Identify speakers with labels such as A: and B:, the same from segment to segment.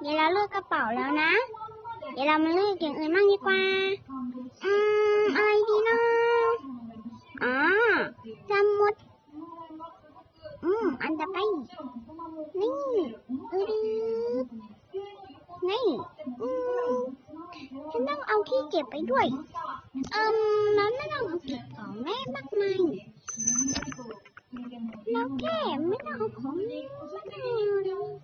A: เดี๋ยวเราเลือกกระเป๋าแล้วนะ เดี๋ยวเรามาเลือกอย่างอื่นบ้างดีกว่า อืมอะไรดีนะอ๋อสมุดอืม อันต่อไป นี่อือดือนี่อืมฉันต้องเอาที่เก็บไปด้วย เอิมแล้วไม่ต้องเอาเก็บของแม่มากมายแล้วแค่ไม่ต้องเอาของแม่มากมาย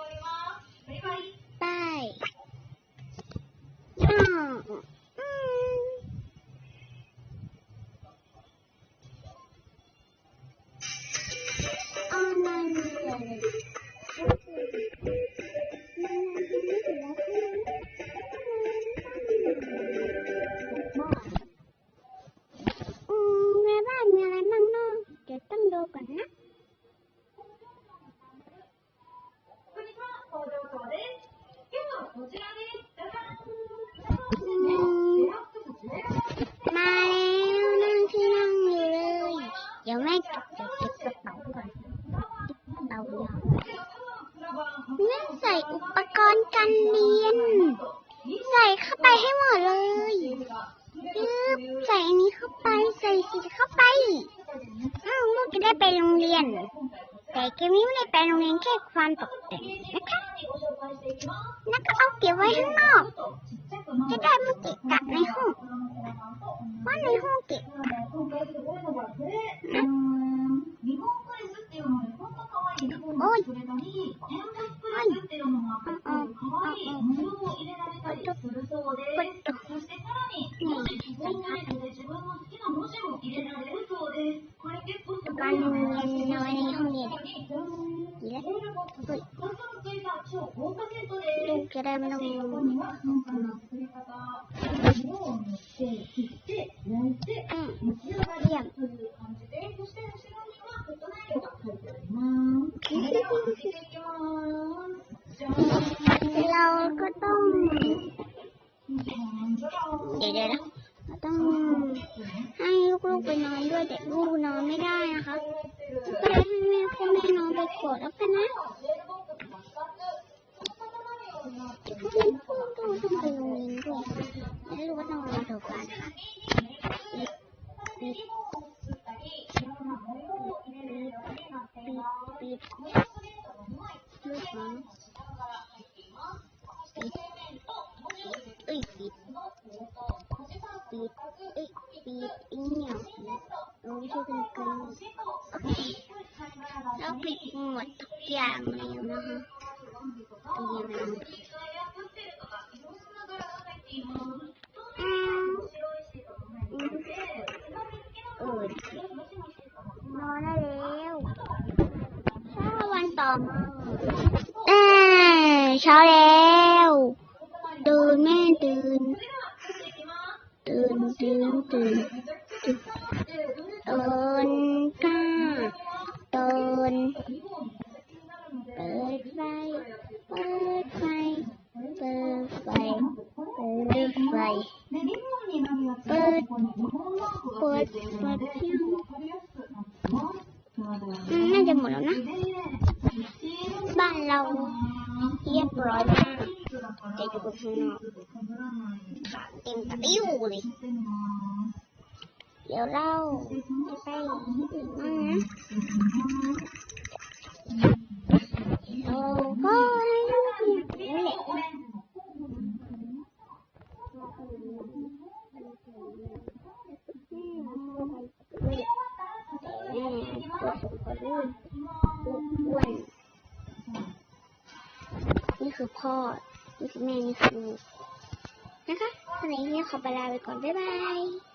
A: ส่อุปกรณ์การเรียน ใส่เข้าไปให้หมดเลยยึบใส่อันนี้เข้าไป ใส่สีเข้าไปอ้าวลูกจะได้ไปโรงเรียน แต่เกมนี้ไม่ได้ไปโรงเรียนแค่ความตกแต่งนะคะแล้วก็เอาเก็บไว้ข้างนอก จะได้ไม่เกะกะในห้องเพราในห้องเกะกะนะโอ้ย เอาเอาตุ๊กตุ๊กตุ๊กนี่ใส่ผ้าการเรียนน้อยในห้องเรียนดีแล้วเฮ้ยลูกจะได้ไม่ต้องอืมเยี่ยม เราก็ต้อง เดี๋ยวเดี๋ยวนะเราต้องให้ลูกๆไปนอนด้วยแต่ลูกนอนไม่ได้นะคะก็เลยให้แม่พ่อแม่นอนไปก่อนแล้วกันนะลูกต้องต้องไปโรงเรียนด้วยแล้ลูกก็ต้องนอนถูกกันค่ะปิดปิดปิดลูกน้องปิดเอ้ยปิด ปิดเอ้ยปิดอีเนี่ยเราไม่ใช่กันกันโอเคเราปิดหมด เตือนเตือมาเตื่นตื่นตื่นตื่นตื่นตื่นเปิดไฟเปิดไฟเปิดไฟเปิดไฟเปิดเปิดเปิดเที่ยงอืมน่าจะหมดแล้วนะ บ้านเราเรียบร้อยมากแต่อยู่กับข้างนอก ปิ้วเลยเดี๋ยวเราจะไปอีกบ้างนะเราก็ให้ลูกอยู่นี่แหละแม่ตัวสูงกว่าลูกอ้วนนี่คือพ่อ นี่คือแม่ นี่คือลูก นะคะวันนี้ขอไปลาไปก่อน บ๊ายบาย